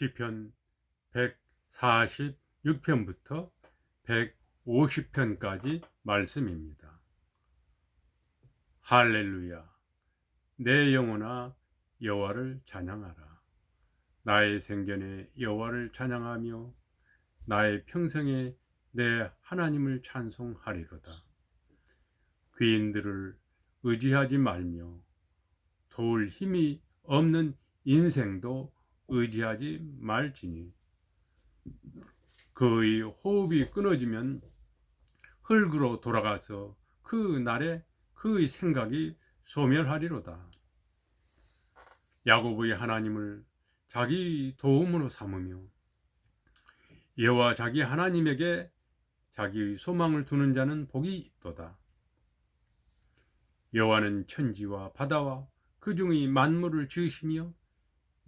시편 146편부터 150편까지 말씀입니다. 할렐루야. 내 영혼아 여호와를 찬양하라. 나의 생전에 여호와를 찬양하며 나의 평생에 내 하나님을 찬송하리로다. 귀인들을 의지하지 말며 도울 힘이 없는 인생도 의지하지 말지니 그의 호흡이 끊어지면 흙으로 돌아가서 그 날에 그의 생각이 소멸하리로다. 야곱의 하나님을 자기 도움으로 삼으며 여호와 자기 하나님에게 자기의 소망을 두는 자는 복이 있도다. 여호와는 천지와 바다와 그 중의 만물을 지으시며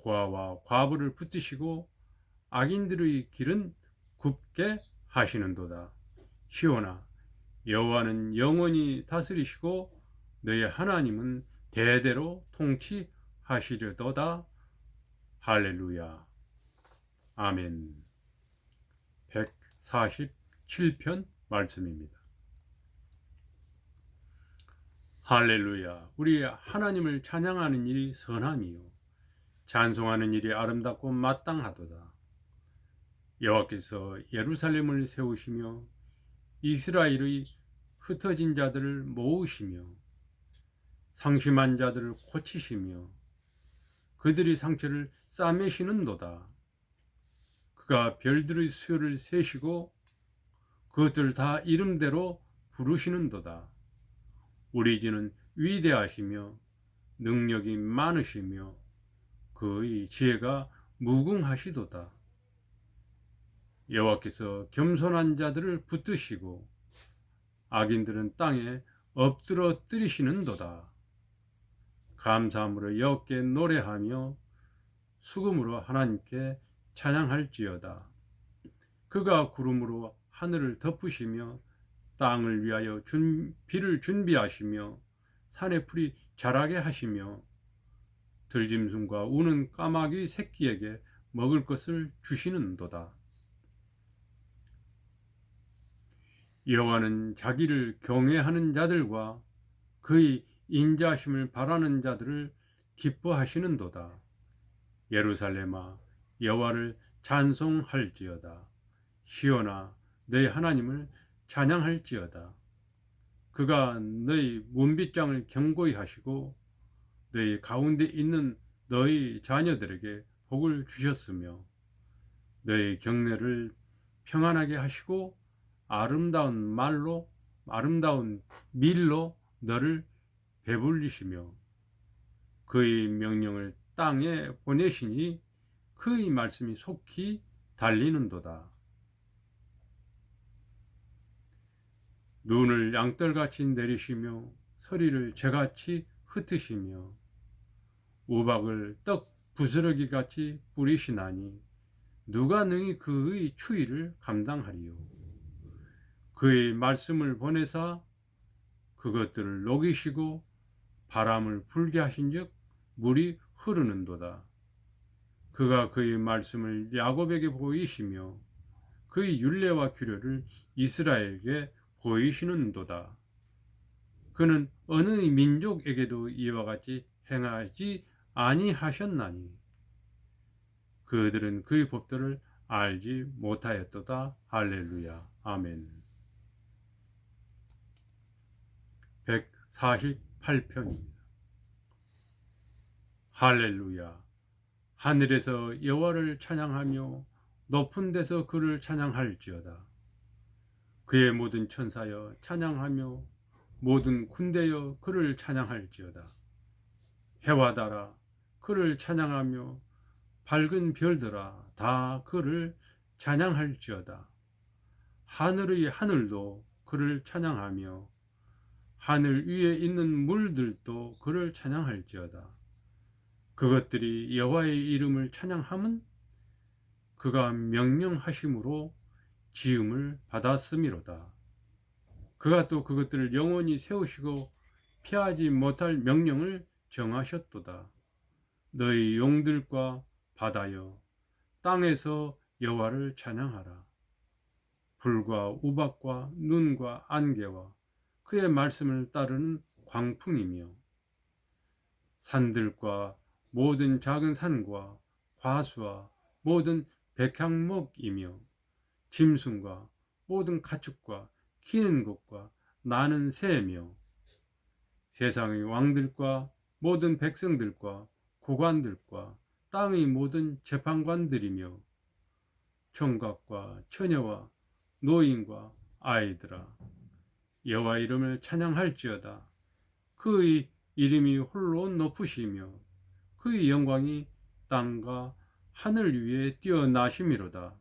고아와 과부를 붙드시고 악인들의 길은 굽게 하시는도다. 시온아 여호와는 영원히 다스리시고 너의 하나님은 대대로 통치하시려도다. 할렐루야. 아멘. 147편 말씀입니다. 할렐루야. 우리 하나님을 찬양하는 일이 선함이요. 찬송하는 일이 아름답고 마땅하도다. 여호와께서 예루살렘을 세우시며 이스라엘의 흩어진 자들을 모으시며 상심한 자들을 고치시며 그들의 상처를 싸매시는도다. 그가 별들의 수요를 세시고 그것들 다 이름대로 부르시는도다. 우리 주는 위대하시며 능력이 많으시며 그의 지혜가 무궁하시도다. 여호와께서 겸손한 자들을 붙드시고 악인들은 땅에 엎드러 뜨리시는도다. 감사함으로 여호께 노래하며 수금으로 하나님께 찬양할지어다. 그가 구름으로 하늘을 덮으시며 땅을 위하여 준, 비를 준비하시며 산의 풀이 자라게 하시며 들짐승과 우는 까마귀 새끼에게 먹을 것을 주시는도다. 여호와는 자기를 경외하는 자들과 그의 인자심을 바라는 자들을 기뻐하시는도다. 예루살렘아 여호와를 찬송할지어다. 시온아 너희 하나님을 찬양할지어다. 그가 너희 문빗장을 경고히 하시고 너희 가운데 있는 너희 자녀들에게 복을 주셨으며 너희 경내를 평안하게 하시고 아름다운 말로 아름다운 밀로 너를 배불리시며 그의 명령을 땅에 보내시니 그의 말씀이 속히 달리는도다. 눈을 양떨같이 내리시며 서리를 재같이 흩으시며 우박을 떡 부스러기 같이 뿌리시나니 누가 능히 그의 추위를 감당하리요. 그의 말씀을 보내사 그것들을 녹이시고 바람을 불게 하신즉 물이 흐르는도다. 그가 그의 말씀을 야곱에게 보이시며 그의 율례와 규례를 이스라엘에게 보이시는도다. 그는 어느 민족에게도 이와 같이 행하지 아니하셨나니 그들은 그의 법들을 알지 못하였도다. 할렐루야. 아멘. 148편입니다. 할렐루야. 하늘에서 여호와를 찬양하며 높은 데서 그를 찬양할지어다. 그의 모든 천사여 찬양하며 모든 군대여 그를 찬양할지어다. 해와 달아 그를 찬양하며 밝은 별들아 다 그를 찬양할지어다. 하늘의 하늘도 그를 찬양하며 하늘 위에 있는 물들도 그를 찬양할지어다. 그것들이 여호와의 이름을 찬양함은 그가 명령하심으로 지음을 받았음이로다. 그가 또 그것들을 영원히 세우시고 피하지 못할 명령을 정하셨도다. 너희 용들과 바다여 땅에서 여호와를 찬양하라. 불과 우박과 눈과 안개와 그의 말씀을 따르는 광풍이며 산들과 모든 작은 산과 과수와 모든 백향목이며 짐승과 모든 가축과 키는 것과 나는 새며 세상의 왕들과 모든 백성들과 고관들과 땅의 모든 재판관들이며 총각과 처녀와 노인과 아이들아 여호와 이름을 찬양할지어다. 그의 이름이 홀로 높으시며 그의 영광이 땅과 하늘 위에 뛰어나심이로다.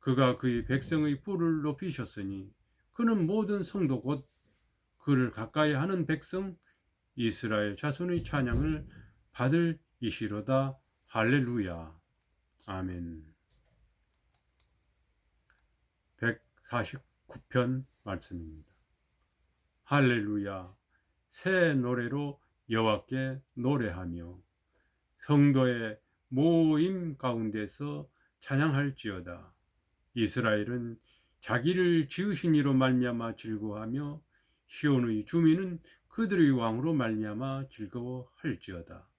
그가 그의 백성의 뿔을 높이셨으니 그는 모든 성도 곧 그를 가까이 하는 백성 이스라엘 자손의 찬양을 받을 이시로다. 할렐루야. 아멘. 149편 말씀입니다. 할렐루야. 새 노래로 여호와께 노래하며 성도의 모임 가운데서 찬양할지어다. 이스라엘은 자기를 지으신 이로 말미암아 즐거워하며 시온의 주민은 그들의 왕으로 말미암아 즐거워할지어다.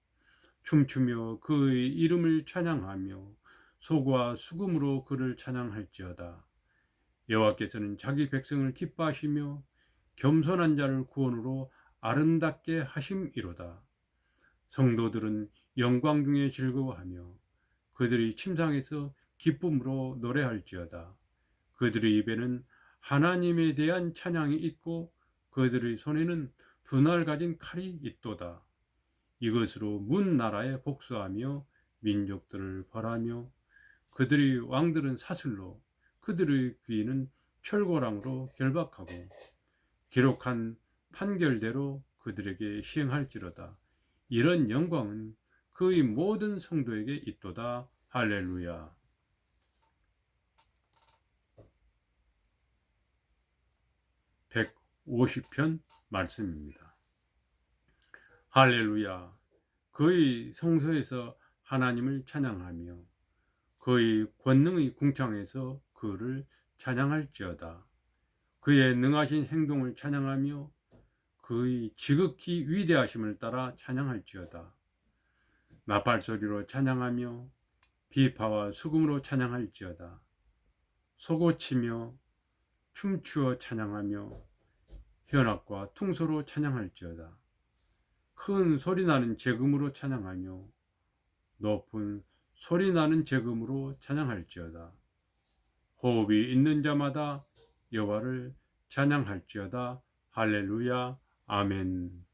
춤추며 그의 이름을 찬양하며 소과 수금으로 그를 찬양할지어다. 여호와께서는 자기 백성을 기뻐하시며 겸손한 자를 구원으로 아름답게 하심이로다. 성도들은 영광 중에 즐거워하며 그들이 침상에서 기쁨으로 노래할지어다. 그들의 입에는 하나님에 대한 찬양이 있고 그들의 손에는 두날 가진 칼이 있도다. 이것으로 문 나라에 복수하며 민족들을 벌하며 그들의 왕들은 사슬로 그들의 귀는 철고랑으로 결박하고 기록한 판결대로 그들에게 시행할지로다. 이런 영광은 그의 모든 성도에게 있도다. 할렐루야. 150편 말씀입니다. 할렐루야. 그의 성소에서 하나님을 찬양하며 그의 권능의 궁창에서 그를 찬양할지어다. 그의 능하신 행동을 찬양하며 그의 지극히 위대하심을 따라 찬양할지어다. 나팔 소리로 찬양하며 비파와 수금으로 찬양할지어다. 소고치며 춤추어 찬양하며 현악과 퉁소로 찬양할지어다. 큰 소리나는 재금으로 찬양하며 높은 소리나는 재금으로 찬양할지어다. 호흡이 있는 자마다 여호와를 찬양할지어다. 할렐루야. 아멘.